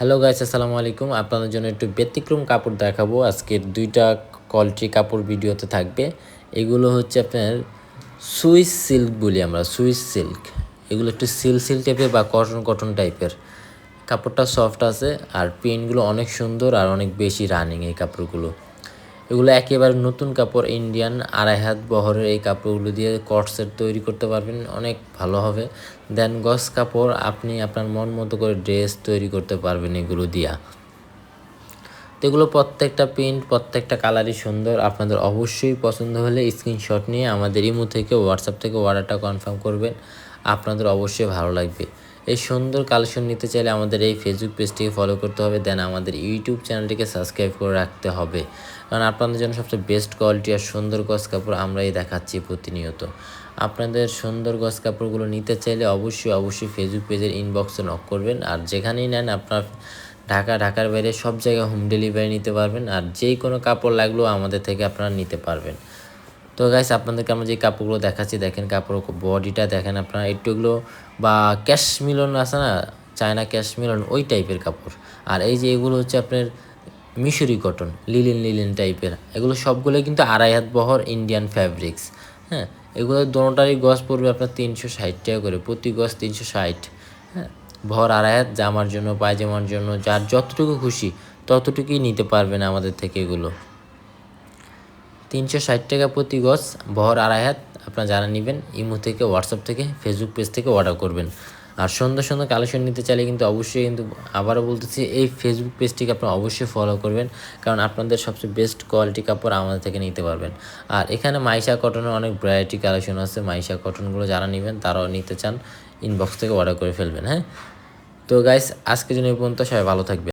Hello guys আসসালামু আলাইকুম। আপনাদের জন্য একটু ব্যতিক্রম কাপড় দেখাবো। আজকের দুইটা কোয়ালিটি কাপড় ভিডিওতে থাকবে। এগুলো হচ্ছে আপনার সুইস সিল্ক বলি আমরা সুইস সিল্ক এগুলো একটু সিল সিল টাইপের বা কটন কটন টাইপের কাপড়টা সফট আছে আর পেনগুলো অনেক সুন্দর আর অনেক বেশি রানিং এই কাপড়গুলো। এগুলো একেবারে নতুন কাপড় ইন্ডিয়ান আড়াই হাত বহরের এই কাপড়গুলো দিয়ে কটসেট তৈরি করতে পারবেন, অনেক ভালো হবে। দেন গস কাপড়, আপনি আপনার মন মতো করে ড্রেস তৈরি করতে পারবেন এগুলো দিয়া। তো এগুলো প্রত্যেকটা প্রিন্ট প্রত্যেকটা কালারই সুন্দর। আপনাদের অবশ্যই পছন্দ হলে স্ক্রিনশট নিয়ে আমাদের ইমো থেকে হোয়াটসঅ্যাপ থেকে অর্ডারটা কনফার্ম করবেন। আপনাদের অবশ্যই ভালো লাগবে। এই সুন্দর কালেকশন নিতে চাইলে আমাদের এই ফেসবুক পেজটিকে ফলো করতে হবে দেন আমাদের ইউটিউব চ্যানেলটিকে সাবস্ক্রাইব করে রাখতে হবে। কারণ আপনাদের জন্য সবচেয়ে বেস্ট কোয়ালিটি আর সুন্দর গস কাপড় আমরাই দেখাচ্ছি প্রতিনিয়ত। আপনাদের সুন্দর গস কাপড়গুলো নিতে চাইলে অবশ্যই অবশ্যই ফেসবুক পেজের ইনবক্সে নক করবেন, আর যেখানেই নেন আপনার ঢাকা, ঢাকার বাইরে সব জায়গায় হোম ডেলিভারি নিতে পারবেন, আর যেই কোনো কাপড় লাগলেও আমাদের থেকে আপনারা নিতে পারবেন। তো গাইস আপনাদেরকে আমরা যে কাপড়গুলো দেখাচ্ছি, দেখেন কাপড়, বডিটা দেখেন আপনারা একটুগুলো বা ক্যাশ মিলন আছে না, চায়না ক্যাশ মিলন, ওই টাইপের কাপড়। আর এই যে এগুলো হচ্ছে আপনার মিশরি কটন লিলিন লিলিন টাইপের এগুলো সবগুলো কিন্তু আড়াই হাত বহর ইন্ডিয়ান ফ্যাব্রিক্স হ্যাঁ? এগুলো দোনোটারই গজ পড়বে আপনার তিনশো ষাট টাকা করে, প্রতি গজ তিনশো ষাট হ্যাঁ? ভর আড়াই হাত, জামার জন্য, পায়জামার জন্য, যার যতটুকু খুশি, ততটুকুই নিতে পারবেন আমাদের থেকে এগুলো। তিনশো ষাট টাকা প্রতি গজ বহর আড়াই হাত, আপনারা যারা নেবেন, ইমো থেকে, হোয়াটসঅ্যাপ থেকে, ফেসবুক পেজ থেকে অর্ডার করবেন। আর সুন্দর সুন্দর কালেকশন নিতে চাইলে কিন্তু অবশ্যই কিন্তু আবারও বলতেছি, এই ফেসবুক পেজটিকে আপনারা অবশ্যই ফলো করবেন, কারণ আপনাদের সবচেয়ে বেস্ট কোয়ালিটি কাপড় আমাদের থেকে নিতে পারবেন। আর এখানে মাইশা কটনের অনেক ভ্যারাইটি কালেকশন আছে, মাইশা কটনগুলো যারা নেবেন, তারাও নিতে চান ইনবক্স থেকে অর্ডার করে ফেলবেন হ্যাঁ? তো গাইস আজকের জন্য এই পর্যন্ত, সবাই ভালো থাকবে